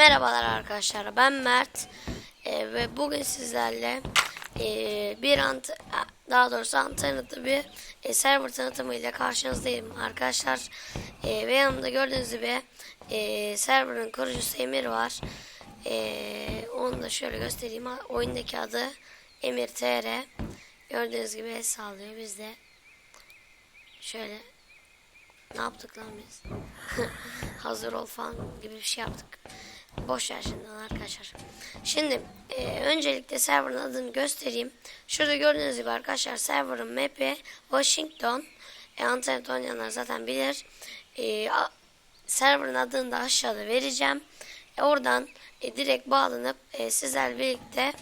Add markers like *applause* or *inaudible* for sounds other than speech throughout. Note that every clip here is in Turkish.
Merhabalar arkadaşlar ben Mert Ee, ve bugün sizlerle ee, bir ant daha doğrusu antenatı bir e, server tanıtımıyla karşınızdayım arkadaşlar. Ee, ve yanımda gördüğünüz gibi e, serverın kurucusu Emir var. Ee, onu da şöyle göstereyim. Oyundaki adı Emir TR gördüğünüz gibi el sağlıyor biz de şöyle ne yaptık lan biz? *laughs* Hazır ol falan gibi bir şey yaptık. Boş ver şimdi arkadaşlar. Şimdi e, öncelikle serverın adını göstereyim. Şurada gördüğünüz gibi arkadaşlar serverın map'i Washington. E, internet oynayanlar zaten bilir. E, a, serverın adını da aşağıda vereceğim. E, oradan e, direkt bağlanıp e, sizlerle birlikte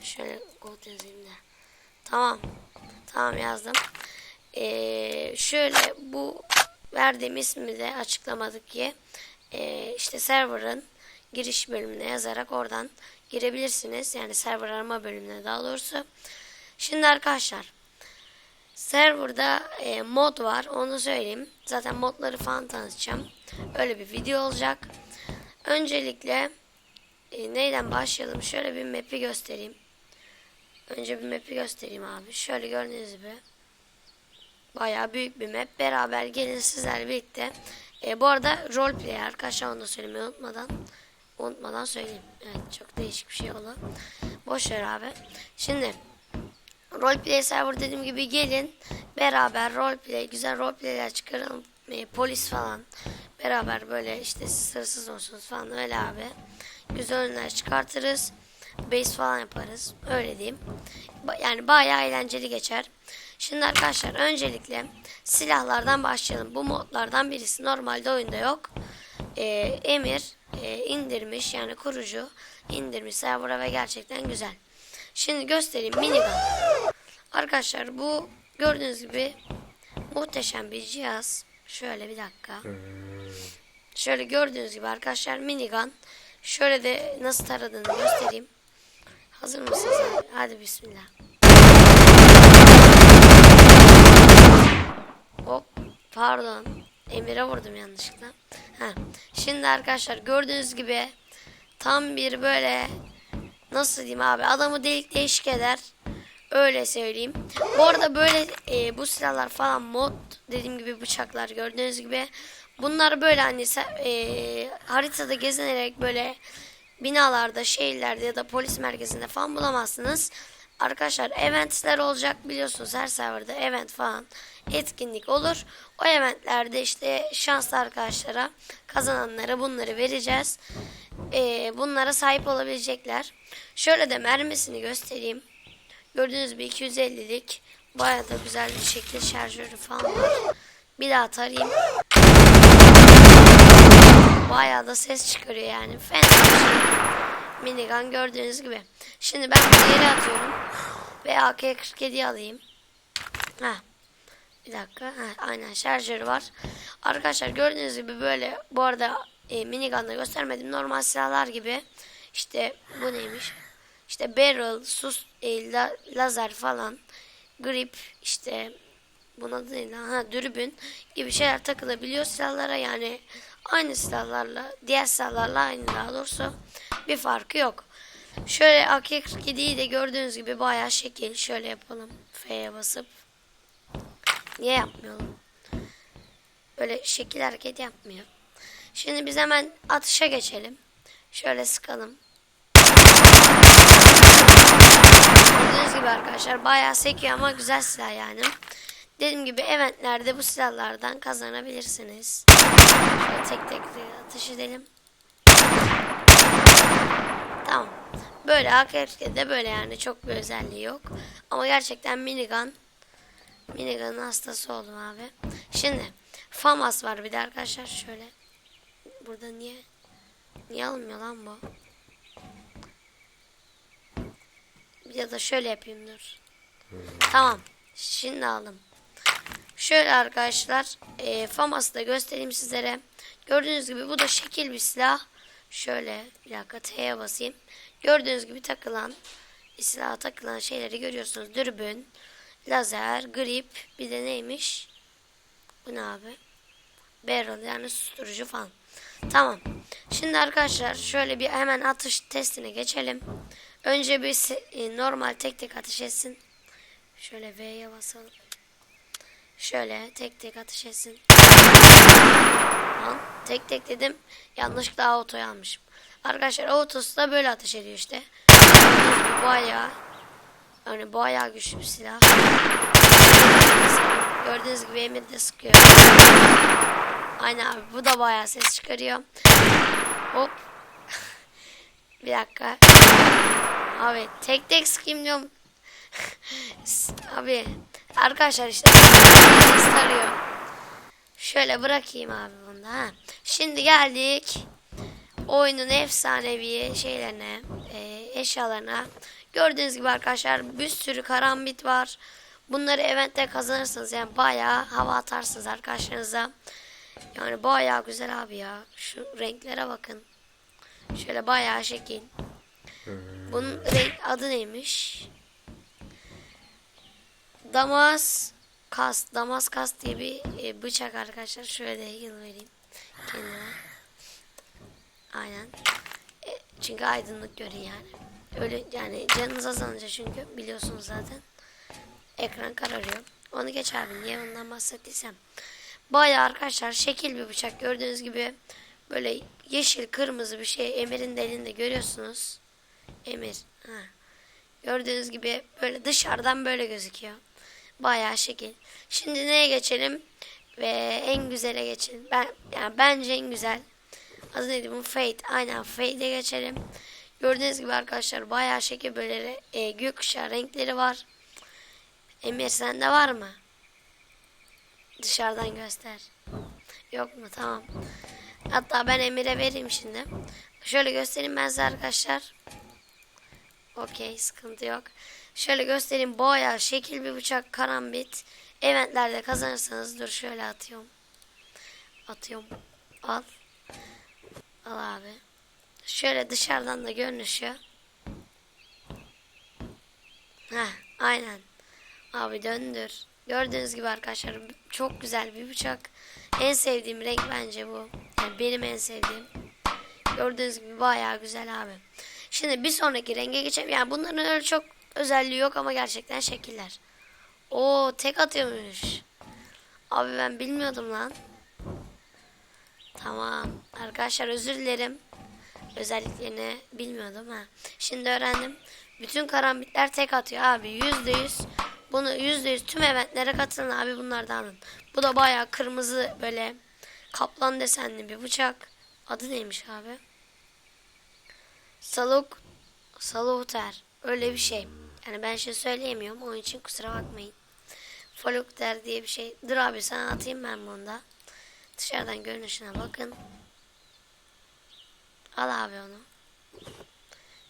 şöyle kod yazayım da. Tamam. Tamam yazdım. E, şöyle bu verdiğim ismi de açıklamadık ki e, işte server'ın giriş bölümüne yazarak oradan girebilirsiniz. Yani server arama bölümüne daha doğrusu. Şimdi arkadaşlar serverda e, mod var onu söyleyeyim. Zaten modları falan tanıtacağım. Öyle bir video olacak. Öncelikle e, neyden başlayalım? Şöyle bir map'i göstereyim. Önce bir map'i göstereyim abi. Şöyle gördüğünüz gibi Bayağı büyük bir map. Beraber gelin sizlerle birlikte. E, bu arada roleplay arkadaşlar onu da söylemeyi unutmadan unutmadan söyleyeyim. Evet çok değişik bir şey oldu. Boş ver abi. Şimdi roleplay server dediğim gibi gelin. Beraber roleplay güzel roleplayler çıkaralım. E, polis falan. Beraber böyle işte sırsız olsunuz falan öyle abi. Güzel oyunlar çıkartırız. Base falan yaparız. Öyle diyeyim. Ba- Yani bayağı eğlenceli geçer. Şimdi arkadaşlar öncelikle silahlardan başlayalım. Bu modlardan birisi normalde oyunda yok. Ee, Emir e, indirmiş yani kurucu indirmiş server'a ve gerçekten güzel. Şimdi göstereyim minigun. Arkadaşlar bu gördüğünüz gibi muhteşem bir cihaz. Şöyle bir dakika. Şöyle gördüğünüz gibi arkadaşlar minigun. Şöyle de nasıl taradığını göstereyim. Hazır mısınız? Hadi bismillah. Hop pardon. Emir'e vurdum yanlışlıkla. Ha. Şimdi arkadaşlar gördüğünüz gibi tam bir böyle nasıl diyeyim abi adamı delik değişik eder. Öyle söyleyeyim. Bu arada böyle e, bu silahlar falan mod dediğim gibi bıçaklar gördüğünüz gibi bunlar böyle hani e, haritada gezinerek böyle binalarda, şehirlerde ya da polis merkezinde falan bulamazsınız. Arkadaşlar eventler olacak biliyorsunuz her serverda event falan etkinlik olur. O eventlerde işte şanslı arkadaşlara kazananlara bunları vereceğiz. Ee, bunlara sahip olabilecekler. Şöyle de mermisini göstereyim. Gördüğünüz gibi 250'lik bayağı da güzel bir şekilde şarjörü falan var. Bir daha tarayayım. Bayağı da ses çıkarıyor yani. Fena şey. Minigun gördüğünüz gibi. Şimdi ben bunu yere atıyorum. Ve AK-47'yi alayım. Heh. Bir dakika. Heh, aynen şarjörü var. Arkadaşlar gördüğünüz gibi böyle bu arada e, minigun'da göstermedim. Normal silahlar gibi. İşte bu neymiş? İşte barrel, sus, e, la, lazer falan. Grip işte buna da değil ha dürbün gibi şeyler takılabiliyor silahlara yani aynı silahlarla diğer silahlarla aynı daha doğrusu bir farkı yok. Şöyle AK-47'yi de gördüğünüz gibi bayağı şekil. Şöyle yapalım. F'ye basıp. Niye yapmayalım? Böyle şekil hareket yapmıyor. Şimdi biz hemen atışa geçelim. Şöyle sıkalım. Gördüğünüz gibi arkadaşlar bayağı sekiyor ama güzel silah yani. Dediğim gibi eventlerde bu silahlardan kazanabilirsiniz. Şöyle tek tek atış edelim. Tamam. Böyle AKF'de böyle yani çok bir özelliği yok. Ama gerçekten minigun minigun'un hastası oldum abi. Şimdi FAMAS var bir de arkadaşlar şöyle. Burada niye niye alınmıyor lan bu? Ya da şöyle yapayım dur. Tamam. Şimdi aldım. Şöyle arkadaşlar e, FAMAS'ı da göstereyim sizlere. Gördüğünüz gibi bu da şekil bir silah. Şöyle bir dakika T'ye basayım. Gördüğünüz gibi takılan silaha takılan şeyleri görüyorsunuz. Dürbün, lazer, grip bir de neymiş? Bu ne abi? Barrel yani susturucu falan. Tamam. Şimdi arkadaşlar şöyle bir hemen atış testine geçelim. Önce bir e, normal tek tek ateş etsin. Şöyle V'ye basalım. Şöyle tek tek ateş etsin. Tek tek dedim. Yanlışlıkla auto'yu almışım. Arkadaşlar autosu da böyle ateş ediyor işte. Bayağı yani bayağı güçlü bir silah. Gördüğünüz gibi Emir de sıkıyor. Aynen abi bu da bayağı ses çıkarıyor. Hop. *laughs* bir dakika. Abi tek tek sıkayım diyorum. *laughs* abi arkadaşlar işte *laughs* sarıyor. Şöyle bırakayım abi bunu da. Ha. Şimdi geldik oyunun efsanevi şeylerine, e, eşyalarına. Gördüğünüz gibi arkadaşlar bir sürü karambit var. Bunları eventte kazanırsınız yani bayağı hava atarsınız arkadaşlarınıza. Yani bayağı güzel abi ya. Şu renklere bakın. Şöyle bayağı şekil. Bunun renk adı neymiş? Damas kas, damas kas diye bir e, bıçak arkadaşlar. Şöyle de yıl vereyim kendime. Aynen. E, çünkü aydınlık görün yani. Öyle yani canınız azalınca çünkü biliyorsunuz zaten. Ekran kararıyor. Onu geç abi niye ondan bahsettiysem. Bayağı arkadaşlar şekil bir bıçak gördüğünüz gibi böyle yeşil kırmızı bir şey Emir'in de elinde görüyorsunuz. Emir. Ha. Gördüğünüz gibi böyle dışarıdan böyle gözüküyor. Bayağı şekil. Şimdi neye geçelim? Ve en güzele geçelim. Ben yani bence en güzel. Adı neydi bu? Fate. Aynen Fate'e geçelim. Gördüğünüz gibi arkadaşlar bayağı şekil böyle e, gökkuşağı renkleri var. Emir sende var mı? Dışarıdan göster. Yok mu? Tamam. Hatta ben Emir'e vereyim şimdi. Şöyle göstereyim ben size arkadaşlar. Okey sıkıntı yok. Şöyle göstereyim bayağı şekil bir bıçak karambit. Eventlerde kazanırsanız dur şöyle atıyorum. Atıyorum. Al. Al abi. Şöyle dışarıdan da görünüşü. Heh, aynen. Abi döndür. Gördüğünüz gibi arkadaşlar çok güzel bir bıçak. En sevdiğim renk bence bu. Yani benim en sevdiğim. Gördüğünüz gibi bayağı güzel abi. Şimdi bir sonraki renge geçelim. Yani bunların öyle çok özelliği yok ama gerçekten şekiller. Oo tek atıyormuş. Abi ben bilmiyordum lan. Tamam. Arkadaşlar özür dilerim. Özelliklerini bilmiyordum ha. Şimdi öğrendim. Bütün karambitler tek atıyor abi. Yüzde yüz. Bunu yüzde yüz tüm eventlere katılın abi bunlardan alın. Bu da bayağı kırmızı böyle kaplan desenli bir bıçak. Adı neymiş abi? Saluk Salukter. Öyle bir şey. Yani ben şey söyleyemiyorum. Onun için kusura bakmayın. Falukter diye bir şey. Dur abi sana atayım ben bunu da. Dışarıdan görünüşüne bakın. Al abi onu.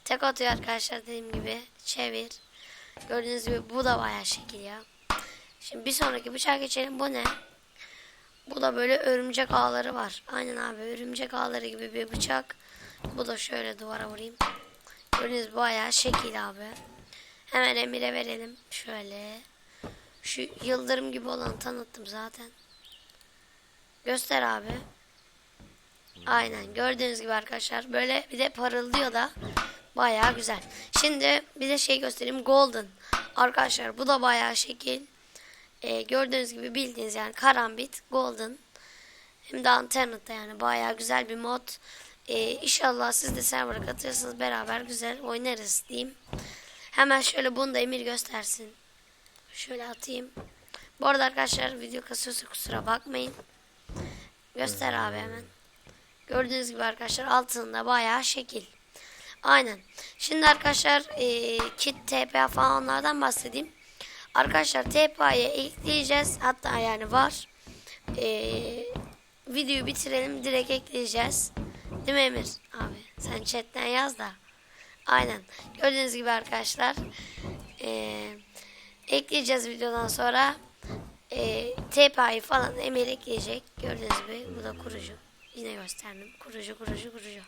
Tek atıyor arkadaşlar dediğim gibi. Çevir. Gördüğünüz gibi bu da bayağı şekil ya. Şimdi bir sonraki bıçağa geçelim. Bu ne? Bu da böyle örümcek ağları var. Aynen abi örümcek ağları gibi bir bıçak. Bu da şöyle duvara vurayım. Gördüğünüz bayağı şekil abi. Hemen Emir'e verelim. Şöyle. Şu yıldırım gibi olanı tanıttım zaten. Göster abi. Aynen gördüğünüz gibi arkadaşlar. Böyle bir de parıldıyor da. Bayağı güzel. Şimdi bir de şey göstereyim. Golden. Arkadaşlar bu da bayağı şekil. Ee, gördüğünüz gibi bildiğiniz yani karambit. Golden. Hem de Anternet'te yani bayağı güzel bir mod. Ee, inşallah siz de server'a katılırsınız. Beraber güzel oynarız diyeyim. Hemen şöyle bunu da Emir göstersin. Şöyle atayım. Bu arada arkadaşlar video kasıyorsa kusura bakmayın. Göster abi hemen. Gördüğünüz gibi arkadaşlar altında bayağı şekil. Aynen. Şimdi arkadaşlar e, kit TPA falan onlardan bahsedeyim. Arkadaşlar TPA'ya ekleyeceğiz. Hatta yani var. E, videoyu bitirelim direkt ekleyeceğiz. Değil mi Emir? Abi sen chatten yaz da. Aynen. Gördüğünüz gibi arkadaşlar. E, ekleyeceğiz videodan sonra. E, TPA'yı falan Emir ekleyecek. Gördüğünüz gibi bu da kurucu. Yine gösterdim. Kurucu kurucu kurucu.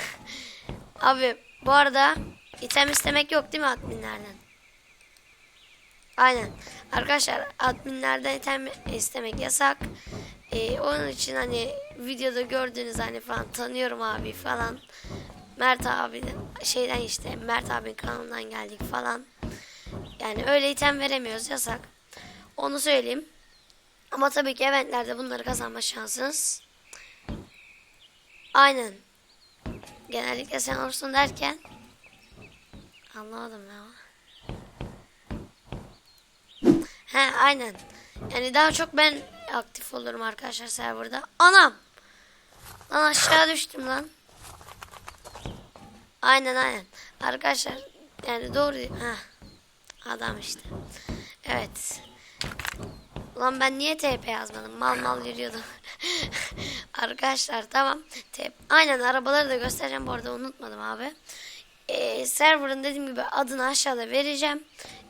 *laughs* Abi bu arada item istemek yok değil mi adminlerden? Aynen. Arkadaşlar adminlerden item istemek yasak. E, onun için hani videoda gördüğünüz hani falan tanıyorum abi falan. Mert abinin şeyden işte Mert abinin kanalından geldik falan. Yani öyle item veremiyoruz yasak. Onu söyleyeyim. Ama tabii ki eventlerde bunları kazanma şansınız. Aynen. Genellikle sen olursun derken anlamadım ya. He aynen. Yani daha çok ben aktif olurum arkadaşlar serverda. Anam. Lan aşağı düştüm lan. Aynen aynen. Arkadaşlar yani doğru. Ha. Adam işte. Evet. Ulan ben niye TP yazmadım? Mal mal yürüyordum. *laughs* Arkadaşlar tamam. TP. Aynen arabaları da göstereceğim bu arada unutmadım abi. Ee, server'ın dediğim gibi adını aşağıda vereceğim.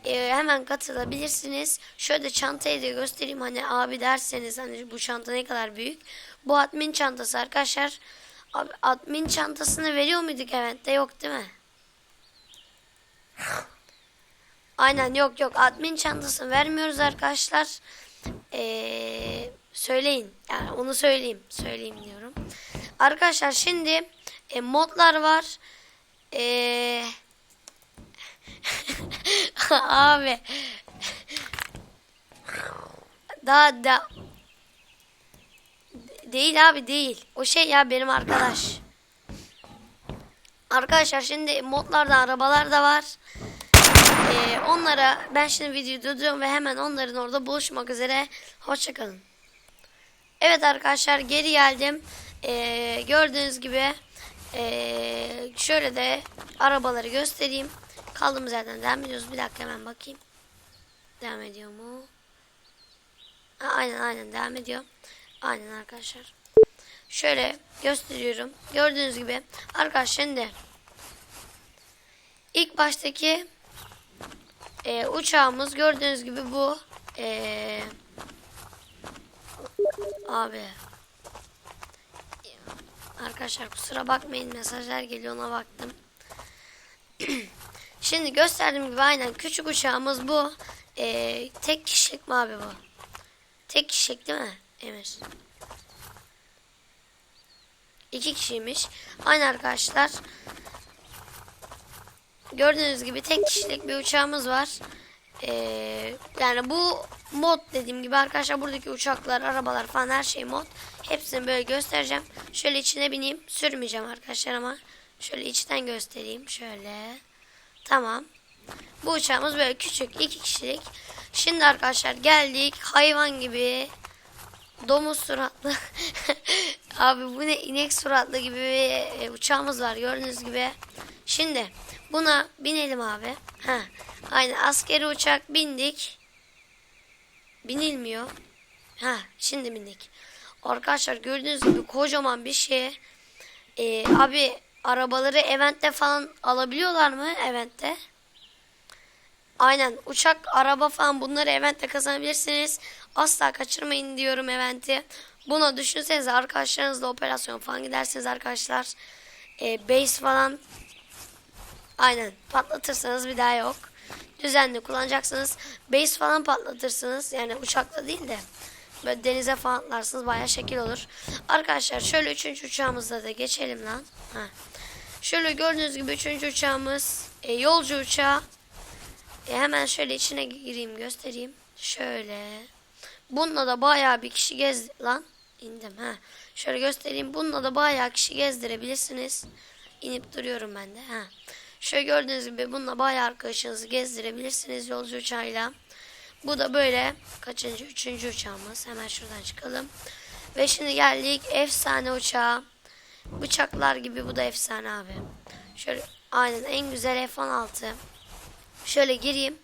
Ee, hemen katılabilirsiniz. Şöyle çantayı da göstereyim. Hani abi derseniz hani bu çanta ne kadar büyük. Bu admin çantası arkadaşlar. Abi admin çantasını veriyor muyduk eventte? Yok değil mi? Aynen yok yok admin çantasını vermiyoruz arkadaşlar. Ee, söyleyin. Yani onu söyleyeyim. Söyleyeyim diyorum. Arkadaşlar şimdi e, modlar var. Eee *laughs* abi daha da değil abi değil. O şey ya benim arkadaş. Arkadaşlar şimdi modlarda arabalar da var. Ee, onlara ben şimdi videoyu durduruyorum ve hemen onların orada buluşmak üzere. Hoşçakalın. Evet arkadaşlar geri geldim. Ee, gördüğünüz gibi ee, şöyle de arabaları göstereyim. Kaldığımız yerden devam ediyoruz. Bir dakika hemen bakayım. Devam ediyor mu? Ha, aynen aynen devam ediyor. Aynen arkadaşlar. Şöyle gösteriyorum. Gördüğünüz gibi arkadaşlar şimdi ilk baştaki e, uçağımız gördüğünüz gibi bu e, abi arkadaşlar kusura bakmayın mesajlar geliyor ona baktım. *clears throat* Şimdi gösterdiğim gibi aynen küçük uçağımız bu. Ee, tek kişilik mi abi bu? Tek kişilik değil mi Emir? İki kişiymiş. Aynı arkadaşlar. Gördüğünüz gibi tek kişilik bir uçağımız var. Ee, yani bu mod dediğim gibi arkadaşlar buradaki uçaklar, arabalar falan her şey mod. Hepsini böyle göstereceğim. Şöyle içine bineyim. Sürmeyeceğim arkadaşlar ama şöyle içten göstereyim. Şöyle. Tamam. Bu uçağımız böyle küçük iki kişilik. Şimdi arkadaşlar geldik hayvan gibi domuz suratlı *laughs* abi bu ne inek suratlı gibi bir e, uçağımız var gördüğünüz gibi. Şimdi buna binelim abi. Ha, aynı askeri uçak bindik. Binilmiyor. Ha, şimdi bindik. Arkadaşlar gördüğünüz gibi kocaman bir şey. Ee, abi arabaları eventte falan alabiliyorlar mı eventte? Aynen uçak, araba falan bunları eventte kazanabilirsiniz. Asla kaçırmayın diyorum eventi. Buna düşünsenize arkadaşlarınızla operasyon falan gidersiniz arkadaşlar. E, base falan aynen patlatırsanız bir daha yok. Düzenli kullanacaksınız. Base falan patlatırsınız. Yani uçakla değil de böyle denize falan atlarsınız baya şekil olur. Arkadaşlar şöyle üçüncü uçağımızda da geçelim lan. Ha. Şöyle gördüğünüz gibi üçüncü uçağımız e, yolcu uçağı. E, hemen şöyle içine gireyim göstereyim. Şöyle. Bununla da bayağı bir kişi gez lan indim ha. Şöyle göstereyim. Bununla da bayağı kişi gezdirebilirsiniz. İnip duruyorum ben de ha. Şöyle gördüğünüz gibi bununla bayağı arkadaşınızı gezdirebilirsiniz yolcu uçağıyla. Bu da böyle kaçıncı? Üçüncü uçağımız. Hemen şuradan çıkalım. Ve şimdi geldik efsane uçağa. Bıçaklar gibi bu da efsane abi. Şöyle aynen en güzel F-16. Şöyle gireyim.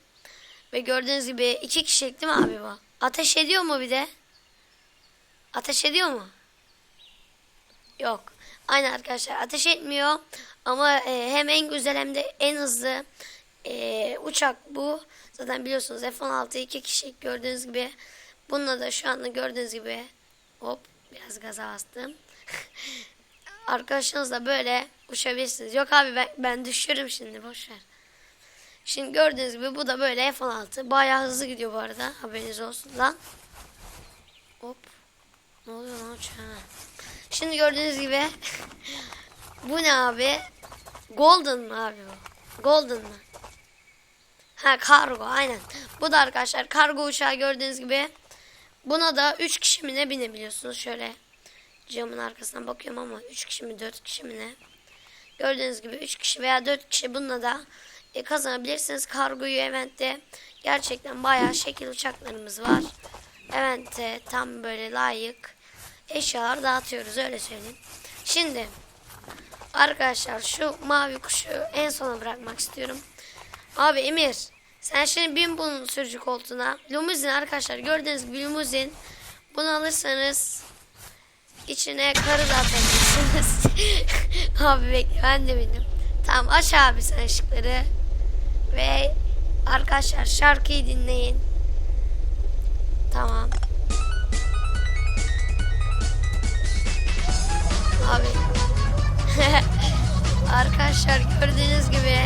Ve gördüğünüz gibi iki kişilik değil mi abi bu? Ateş ediyor mu bir de? Ateş ediyor mu? Yok. Aynen arkadaşlar ateş etmiyor. Ama e, hem en güzel hem de en hızlı e, uçak bu. Zaten biliyorsunuz F-16 iki kişilik gördüğünüz gibi. Bununla da şu anda gördüğünüz gibi hop biraz gaza bastım. *laughs* Arkadaşınızla böyle uçabilirsiniz. Yok abi ben, ben düşürüm şimdi boşver. Şimdi gördüğünüz gibi bu da böyle F-16. Bayağı hızlı gidiyor bu arada. Haberiniz olsun lan. Hop. Ne oluyor lan uçağa? Şimdi gördüğünüz gibi *laughs* bu ne abi? Golden mı abi bu? Golden mı? Ha kargo aynen. Bu da arkadaşlar kargo uçağı gördüğünüz gibi. Buna da 3 kişi mi ne binebiliyorsunuz? Şöyle camın arkasından bakıyorum ama 3 kişi mi 4 kişi mi ne? Gördüğünüz gibi 3 kişi veya 4 kişi bununla da e, kazanabilirsiniz. Kargoyu eventte gerçekten bayağı şekil uçaklarımız var. Event'e tam böyle layık eşyalar dağıtıyoruz öyle söyleyeyim. Şimdi arkadaşlar şu mavi kuşu en sona bırakmak istiyorum. Abi Emir sen şimdi bin bunun sürücü koltuğuna. Limuzin arkadaşlar gördüğünüz gibi limuzin. Bunu alırsanız içine karı da atabilirsiniz. *laughs* abi bekle ben de bindim. Tamam aç abi sen ışıkları. Ve arkadaşlar şarkıyı dinleyin. Tamam. Abi. *laughs* arkadaşlar gördüğünüz gibi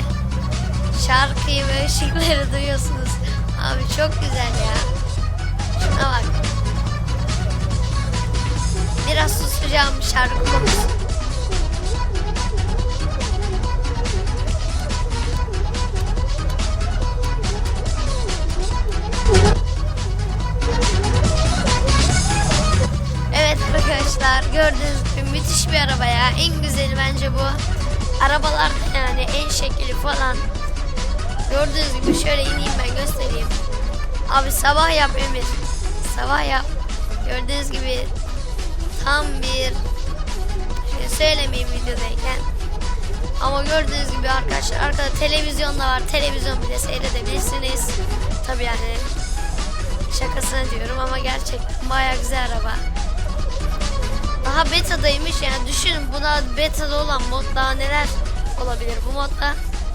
şarkıyı ve ışıkları duyuyorsunuz. Abi çok güzel ya. Şuna bak. Biraz susacağım şarkı konusu. En güzeli bence bu. Arabalar yani en şekli falan. Gördüğünüz gibi şöyle ineyim ben göstereyim. Abi sabah yap Emir. Sabah yap. Gördüğünüz gibi tam bir şöyle söylemeyeyim videodayken. Ama gördüğünüz gibi arkadaşlar arkada televizyon da var. Televizyon bile seyredebilirsiniz. Tabii yani şakasına diyorum ama gerçekten baya güzel araba. Daha beta'daymış yani düşünün buna beta'da olan mod daha neler olabilir bu modda.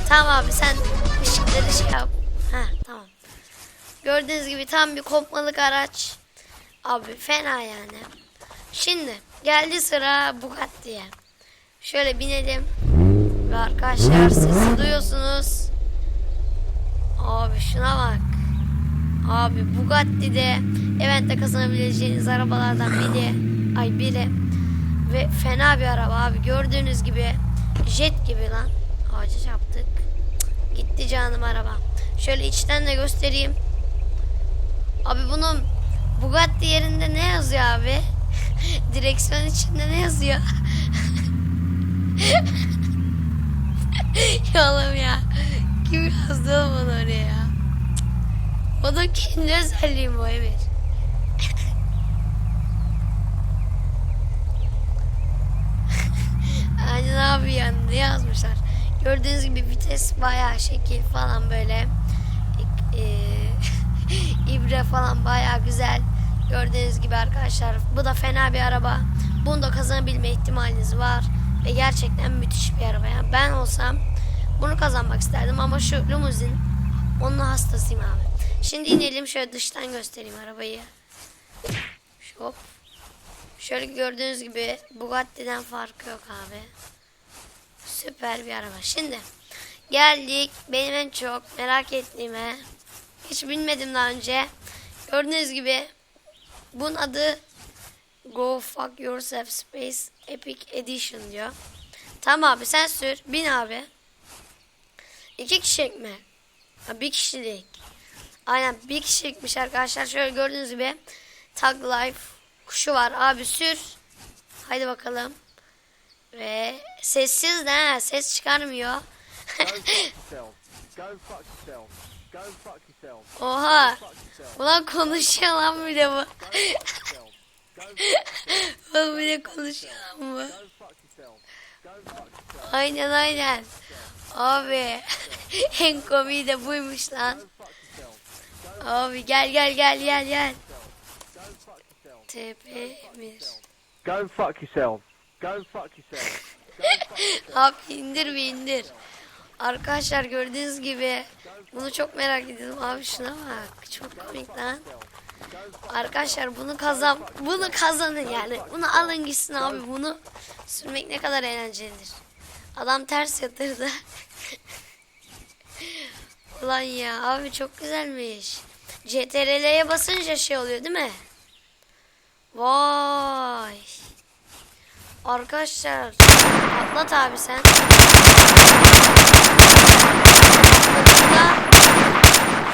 Tamam abi sen ışıkları şey yap. Heh tamam. Gördüğünüz gibi tam bir kopmalık araç. Abi fena yani. Şimdi geldi sıra Bugatti'ye. Şöyle binelim. Ve arkadaşlar sesi duyuyorsunuz. Abi şuna bak. Abi Bugatti'de eventte kazanabileceğiniz arabalardan biri. *laughs* Ay biri. Ve fena bir araba abi. Gördüğünüz gibi jet gibi lan. Ağaca çarptık. Gitti canım araba. Şöyle içten de göstereyim. Abi bunun Bugatti yerinde ne yazıyor abi? *laughs* Direksiyon içinde ne yazıyor? *laughs* ya oğlum ya. Kim yazdı oğlum onu oraya ya? O da kendi özelliği bu Emir. *laughs* Aynen abi yani ne yazmışlar. Gördüğünüz gibi vites bayağı şekil falan böyle. E, *laughs* ibre falan bayağı güzel. Gördüğünüz gibi arkadaşlar bu da fena bir araba. Bunu da kazanabilme ihtimaliniz var. Ve gerçekten müthiş bir araba. Yani ben olsam bunu kazanmak isterdim ama şu limuzin onun hastasıyım abi. Şimdi inelim şöyle dıştan göstereyim arabayı. Şop. Şöyle gördüğünüz gibi Bugatti'den farkı yok abi. Süper bir araba. Şimdi geldik benim en çok merak ettiğime. Hiç bilmedim daha önce. Gördüğünüz gibi bunun adı Go Fuck Yourself Space Epic Edition diyor. Tamam abi sen sür. Bin abi. İki kişilik mi? Ha, bir kişilik. Aynen bir kişilikmiş arkadaşlar. Şöyle gördüğünüz gibi Tag Life kuşu var. Abi sür. Haydi bakalım. Ve sessiz ha, ses çıkarmıyor. Oha. Ulan konuşuyor lan bir de bu. Oğlum bir de konuşuyor lan bu. Aynen aynen. Abi *laughs* en komiği de buymuş lan. Abi gel gel gel gel gel. TP Emir. Go fuck yourself. Go fuck yourself. Go fuck yourself. *laughs* Abi indir bir indir. Arkadaşlar gördüğünüz gibi bunu çok merak ediyorum. Abi şuna bak. Çok komik lan. Arkadaşlar bunu kazan bunu kazanın yani. Bunu alın gitsin abi. Bunu sürmek ne kadar eğlencelidir. Adam ters yatırdı. *laughs* Ulan ya abi çok güzelmiş. CTRL'ye basınca şey oluyor değil mi? Vay. Arkadaşlar atlat abi sen. Patladığında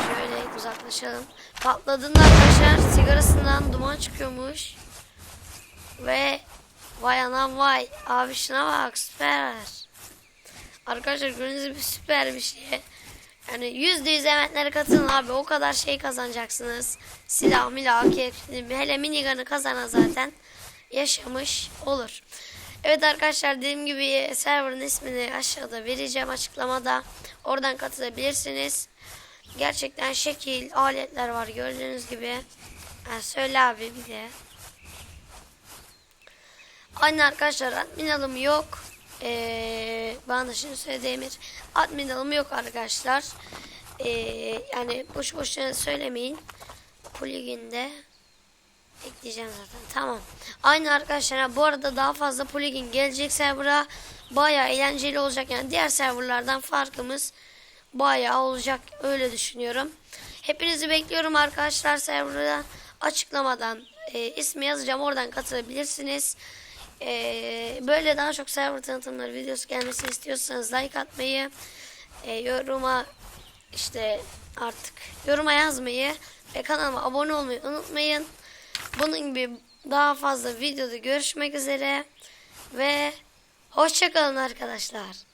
şöyle uzaklaşalım. Patladığında arkadaşlar sigarasından duman çıkıyormuş. Ve vay anam vay. Abi şuna bak süper. Arkadaşlar gördüğünüz gibi süper bir şey. Yani yüzde yüz eventlere katılın abi. O kadar şey kazanacaksınız. Silah, milah, hele minigun'ı kazanan zaten yaşamış olur. Evet arkadaşlar dediğim gibi serverın ismini aşağıda vereceğim açıklamada. Oradan katılabilirsiniz. Gerçekten şekil aletler var gördüğünüz gibi. Yani söyle abi bir de. Aynı arkadaşlar admin alımı yok. Ee, bana şimdi söyle Demir. Admin alımı yok arkadaşlar. Ee, yani boş boşuna söylemeyin. Plugin'de ekleyeceğim zaten. Tamam. Aynı arkadaşlar bu arada daha fazla plugin gelecek server'a. Baya eğlenceli olacak. Yani diğer serverlardan farkımız bayağı olacak. Öyle düşünüyorum. Hepinizi bekliyorum arkadaşlar server'a. Açıklamadan e, ismi yazacağım. Oradan katılabilirsiniz. E, böyle daha çok server tanıtımları videosu gelmesini istiyorsanız like atmayı, e, yoruma işte artık yoruma yazmayı ve kanalıma abone olmayı unutmayın. Bunun gibi daha fazla videoda görüşmek üzere ve hoşçakalın arkadaşlar.